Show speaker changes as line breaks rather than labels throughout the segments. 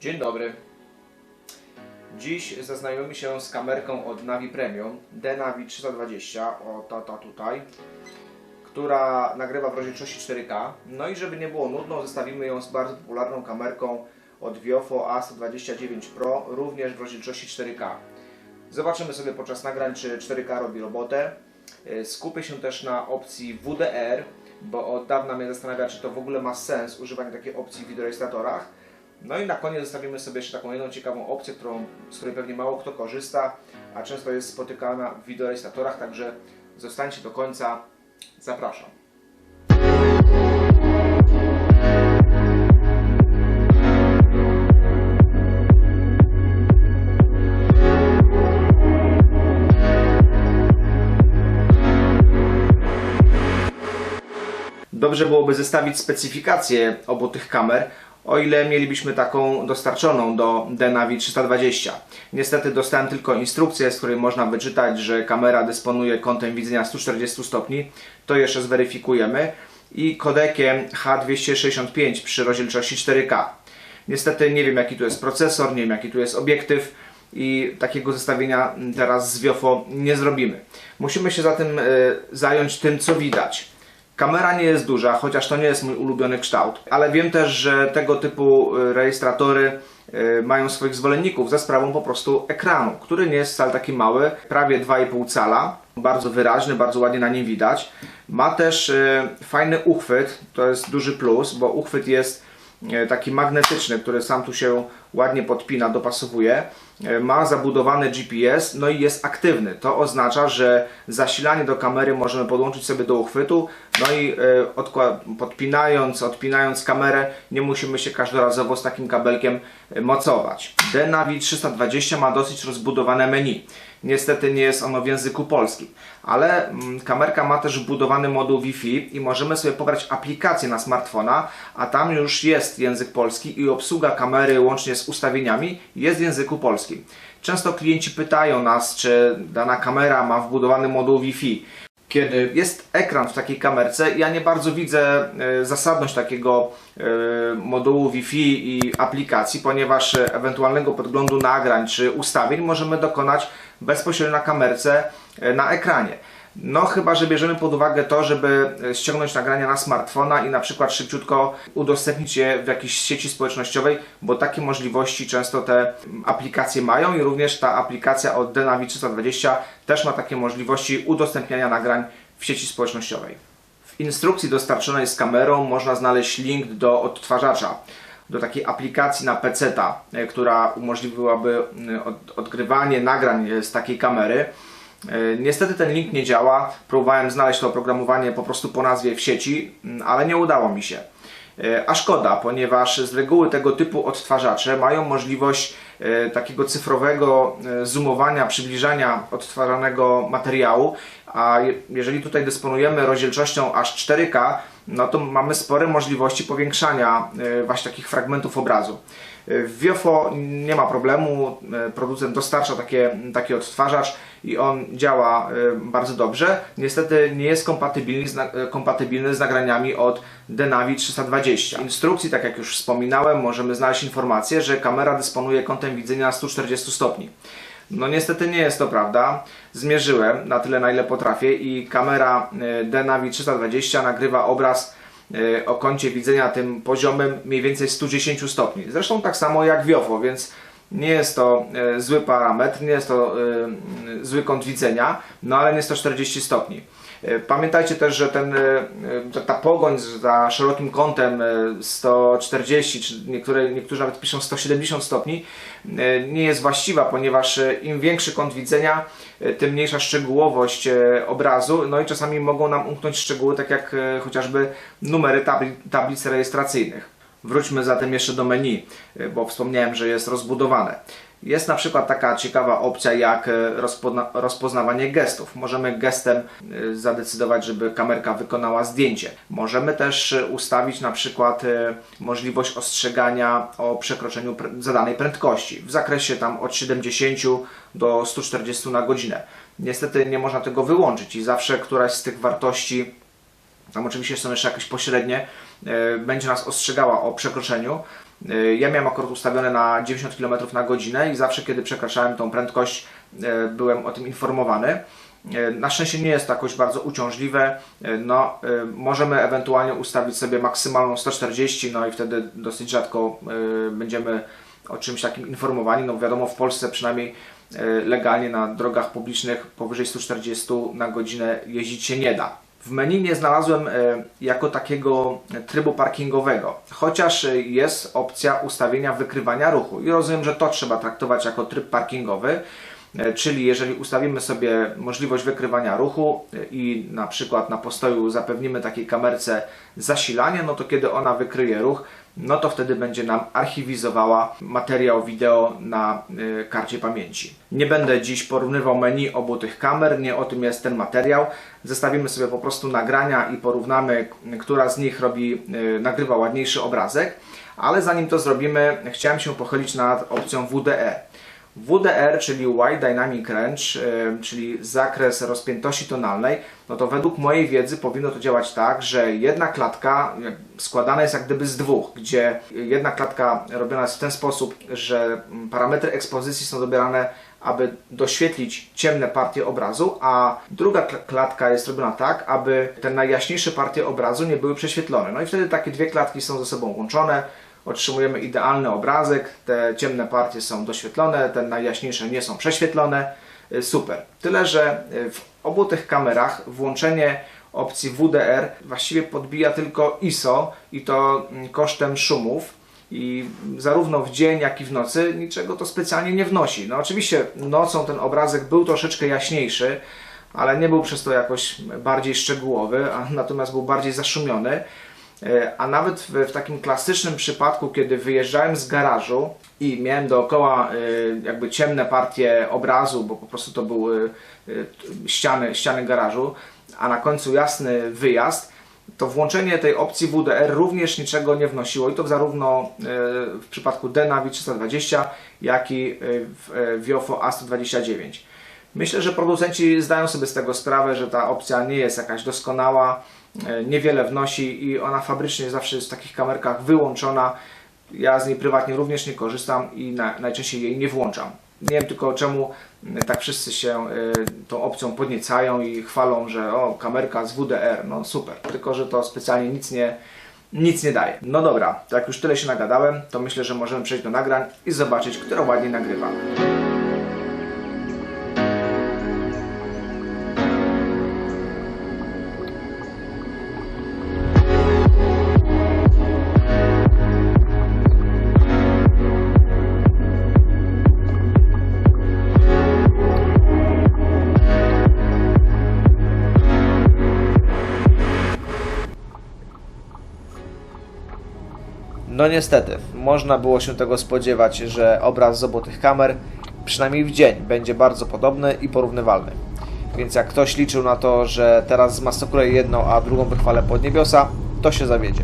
Dzień dobry. Dziś zaznajomimy się z kamerką od Navi Premium DNAVI 320, o ta, ta tutaj, która nagrywa w rozdzielczości 4K. No i żeby nie było nudno, zestawimy ją z bardzo popularną kamerką od Viofo A129 Pro, również w rozdzielczości 4K. Zobaczymy sobie podczas nagrań, czy 4K robi robotę. Y, Skupię się też na opcji WDR, bo od dawna mnie zastanawia, czy to w ogóle ma sens używanie takiej opcji w wideorejestratorach. No i na koniec zostawimy sobie jeszcze taką jedną ciekawą opcję, którą, z której pewnie mało kto korzysta, a często jest spotykana w wideorejestratorach, także zostańcie do końca. Zapraszam. Dobrze byłoby zestawić specyfikacje obu tych kamer, o ile mielibyśmy taką dostarczoną do DNAVI 320. Niestety dostałem tylko instrukcję, z której można wyczytać, że kamera dysponuje kątem widzenia 140 stopni. To jeszcze zweryfikujemy. I kodekiem H265 przy rozdzielczości 4K. Niestety nie wiem jaki tu jest procesor, nie wiem jaki tu jest obiektyw i takiego zestawienia teraz z Viofo nie zrobimy. Musimy się zatem e, zająć tym co widać. Kamera nie jest duża, chociaż to nie jest mój ulubiony kształt, ale wiem też, że tego typu y, rejestratory y, mają swoich zwolenników za sprawą po prostu ekranu, który nie jest wcale taki mały, prawie 2,5 cala, bardzo wyraźny, bardzo ładnie na nim widać. Ma też y, fajny uchwyt, to jest duży plus, bo uchwyt jest taki magnetyczny, który sam tu się ładnie podpina, dopasowuje. E, Ma zabudowany GPS, no i jest aktywny. To oznacza, że zasilanie do kamery możemy podłączyć sobie do uchwytu, no i e, podpinając, odpinając kamerę, nie musimy się każdorazowo z takim kabelkiem e, mocować. DNAVI 320 ma dosyć rozbudowane menu. Niestety nie jest ono w języku polskim, ale mm, kamerka ma też wbudowany moduł Wi-Fi i możemy sobie pobrać aplikację na smartfona, a tam już jest język polski i obsługa kamery łącznie z ustawieniami jest w języku polskim. Często klienci pytają nas, czy dana kamera ma wbudowany moduł Wi-Fi. Kiedy jest ekran w takiej kamerce, ja nie bardzo widzę e, zasadność takiego e, modułu Wi-Fi i aplikacji, ponieważ ewentualnego podglądu nagrań czy ustawień możemy dokonać bezpośrednio na kamerce e, na ekranie. No chyba, że bierzemy pod uwagę to, żeby e, ściągnąć nagrania na smartfona i na przykład szybciutko udostępnić je w jakiejś sieci społecznościowej, bo takie możliwości często te mm, aplikacje mają i również ta aplikacja od Denavi 320 też ma takie możliwości udostępniania nagrań w sieci społecznościowej. W instrukcji dostarczonej z kamerą można znaleźć link do odtwarzacza, do takiej aplikacji na PC-ta, e, która umożliwiłaby od- odgrywanie nagrań e, z takiej kamery. E, Niestety ten link nie działa. Próbowałem znaleźć to oprogramowanie po prostu po nazwie w sieci, mm, ale nie udało mi się. E, A szkoda, ponieważ z reguły tego typu odtwarzacze mają możliwość e, takiego cyfrowego zoomowania, przybliżania odtwarzanego materiału, a je- jeżeli tutaj dysponujemy rozdzielczością aż 4K, no to mamy spore możliwości powiększania właśnie takich fragmentów obrazu. W Viofo nie ma problemu, e, producent dostarcza takie, taki odtwarzacz i on działa e, bardzo dobrze. Niestety nie jest kompatybilny z, e, kompatybilny z nagraniami od Denavi 320. W instrukcji, tak jak już wspominałem, możemy znaleźć informację, że kamera dysponuje kątem widzenia 140 stopni. No niestety nie jest to prawda. Zmierzyłem na tyle na ile potrafię i kamera Denavi 320 nagrywa obraz o kącie widzenia tym poziomem mniej więcej 110 stopni. Zresztą tak samo jak Viofo, więc nie jest to e, zły parametr, nie jest to e, zły kąt widzenia, no ale nie 140 stopni. E, Pamiętajcie też, że ten, e, e, ta- pogoń za szerokim kątem e, 140, czy niektóre, niektórzy nawet piszą 170 stopni, e, nie jest właściwa, ponieważ e, im większy kąt widzenia, e, tym mniejsza szczegółowość e, obrazu, no i czasami mogą nam umknąć szczegóły, tak jak e, chociażby numery tabli, tablic rejestracyjnych. Wróćmy zatem jeszcze do menu, e, bo wspomniałem, że jest rozbudowane. Jest na przykład taka ciekawa opcja jak e, rozpozna rozpoznawanie gestów. Możemy gestem e, zadecydować, żeby kamerka wykonała zdjęcie. Możemy też e, ustawić na przykład możliwość ostrzegania o przekroczeniu pr- zadanej prędkości w zakresie tam od 70 do 140 na godzinę. Niestety nie można tego wyłączyć i zawsze któraś z tych wartości tam oczywiście są jeszcze jakieś pośrednie, będzie nas ostrzegała o przekroczeniu. Y, Ja miałem akurat ustawione na 90 km na godzinę i zawsze kiedy przekraczałem tą prędkość y, byłem o tym informowany. Y, Na szczęście nie jest to jakoś bardzo uciążliwe. No, możemy ewentualnie ustawić sobie maksymalną 140, no i wtedy dosyć rzadko będziemy o czymś takim informowani. No wiadomo, w Polsce przynajmniej e, legalnie na drogach publicznych powyżej 140 na godzinę jeździć się nie da. W menu nie znalazłem e, jako takiego trybu parkingowego, chociaż jest opcja ustawienia wykrywania ruchu i rozumiem, że to trzeba traktować jako tryb parkingowy. E, Czyli jeżeli ustawimy sobie możliwość wykrywania ruchu e, i na przykład na postoju zapewnimy takiej kamerce zasilanie, no to kiedy ona wykryje ruch, no to wtedy będzie nam archiwizowała materiał wideo na y, karcie pamięci. Nie będę dziś porównywał menu obu tych kamer, nie o tym jest ten materiał. Zestawimy sobie po prostu nagrania i porównamy, która z nich robi, nagrywa ładniejszy obrazek. Ale zanim to zrobimy, chciałem się pochylić nad opcją WDR. WDR, czyli Wide Dynamic Range, y, czyli zakres rozpiętości tonalnej, no to według mojej wiedzy powinno to działać tak, że jedna klatka składana jest jak gdyby z dwóch, gdzie jedna klatka robiona jest w ten sposób, że parametry ekspozycji są dobierane, aby doświetlić ciemne partie obrazu, a druga kl- klatka jest robiona tak, aby te najjaśniejsze partie obrazu nie były prześwietlone. No i wtedy takie dwie klatki są ze sobą łączone, otrzymujemy idealny obrazek, te ciemne partie są doświetlone, te najjaśniejsze nie są prześwietlone. Y, Super. Tyle, że y, w obu tych kamerach włączenie opcji WDR właściwie podbija tylko ISO i to mm, kosztem szumów i zarówno w dzień, jak i w nocy niczego to specjalnie nie wnosi. No oczywiście nocą ten obrazek był troszeczkę jaśniejszy, ale nie był przez to jakoś bardziej szczegółowy, a natomiast był bardziej zaszumiony. E, A nawet w, w takim klasycznym przypadku, kiedy wyjeżdżałem z garażu i miałem dookoła e, jakby ciemne partie obrazu, bo po prostu to były e, ściany, ściany garażu, a na końcu jasny wyjazd, to włączenie tej opcji WDR również niczego nie wnosiło i to zarówno w przypadku Denavi 320, jak i w Viofo A129. Myślę, że producenci zdają sobie z tego sprawę, że ta opcja nie jest jakaś doskonała, niewiele wnosi i ona fabrycznie zawsze jest w takich kamerkach wyłączona. Ja z niej prywatnie również nie korzystam i na, najczęściej jej nie włączam. Nie wiem tylko czemu tak wszyscy się y, tą opcją podniecają i chwalą, że o, kamerka z WDR, no super. Tylko, że to specjalnie nic nie, nic nie daje. No dobra, jak już tyle się nagadałem, to myślę, że możemy przejść do nagrań i zobaczyć, która ładniej nagrywa. No niestety, można było się tego spodziewać, że obraz z obu tych kamer, przynajmniej w dzień, będzie bardzo podobny i porównywalny. Więc jak ktoś liczył na to, że teraz zmasakruję jedną, a drugą wychwalę pod niebiosa, to się zawiedzie.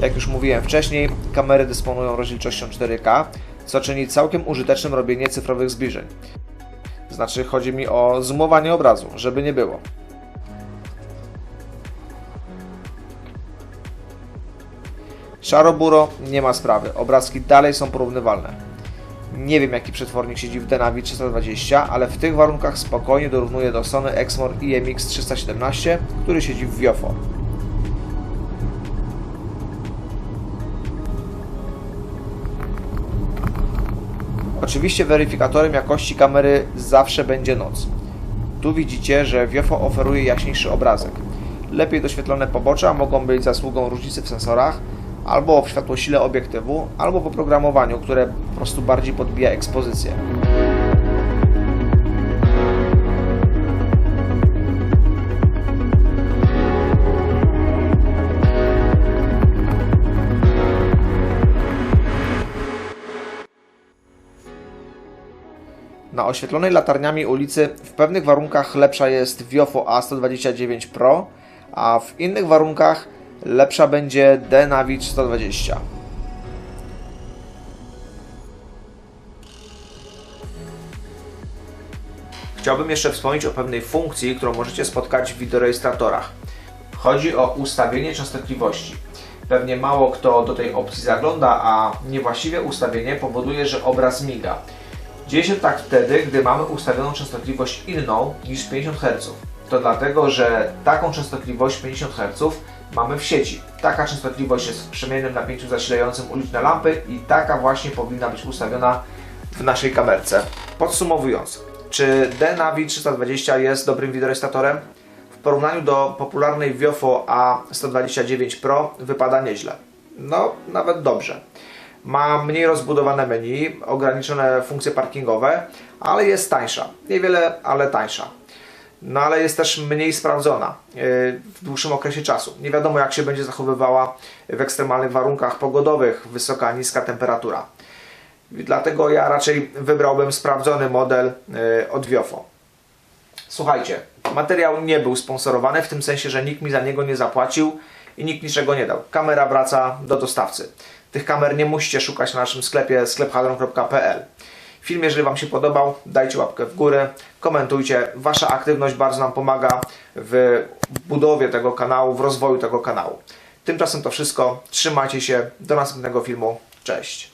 Jak już mówiłem wcześniej, kamery dysponują rozdzielczością 4K, co czyni całkiem użytecznym robienie cyfrowych zbliżeń. Znaczy, chodzi mi o zoomowanie obrazu, żeby nie było. Szaro-buro, nie ma sprawy. Obrazki dalej są porównywalne. Nie wiem jaki przetwornik siedzi w Denavi 320, ale w tych warunkach spokojnie dorównuje do Sony Exmor IMX 317, który siedzi w Viofo. Oczywiście weryfikatorem jakości kamery zawsze będzie noc. Tu widzicie, że Viofo oferuje jaśniejszy obrazek. Lepiej doświetlone pobocza mogą być zasługą różnicy w sensorach, albo w światłosile obiektywu, albo w oprogramowaniu, które po prostu bardziej podbija ekspozycję. Na oświetlonej latarniami ulicy w pewnych warunkach lepsza jest Viofo A129 Pro, a w innych warunkach lepsza będzie Denavi 320. Chciałbym jeszcze wspomnieć o pewnej funkcji, którą możecie spotkać w wideorejestratorach. Chodzi o ustawienie częstotliwości. Pewnie mało kto do tej opcji zagląda, a niewłaściwe ustawienie powoduje, że obraz miga. Dzieje się tak wtedy, gdy mamy ustawioną częstotliwość inną niż 50 Hz. To dlatego, że taką częstotliwość 50 Hz mamy w sieci. Taka częstotliwość jest w przemiennym napięciu zasilającym uliczne lampy i taka właśnie powinna być ustawiona w naszej kamerce. Podsumowując, czy D-Navi 320 jest dobrym wideorestatorem? W porównaniu do popularnej Viofo A129 Pro wypada nieźle. No, nawet dobrze. Ma mniej rozbudowane menu, ograniczone funkcje parkingowe, ale jest tańsza. Niewiele, ale tańsza. No ale jest też mniej sprawdzona yy, w dłuższym okresie czasu. Nie wiadomo jak się będzie zachowywała w ekstremalnych warunkach pogodowych, wysoka, niska temperatura. Dlatego ja raczej wybrałbym sprawdzony model yy, od Viofo. Słuchajcie, materiał nie był sponsorowany w tym sensie, że nikt mi za niego nie zapłacił i nikt niczego nie dał. Kamera wraca do dostawcy. Tych kamer nie musicie szukać na naszym sklepie sklephadron.pl. Film, jeżeli Wam się podobał, dajcie łapkę w górę, komentujcie. Wasza aktywność bardzo nam pomaga w budowie tego kanału, w rozwoju tego kanału. Tymczasem to wszystko. Trzymajcie się. Do następnego filmu. Cześć.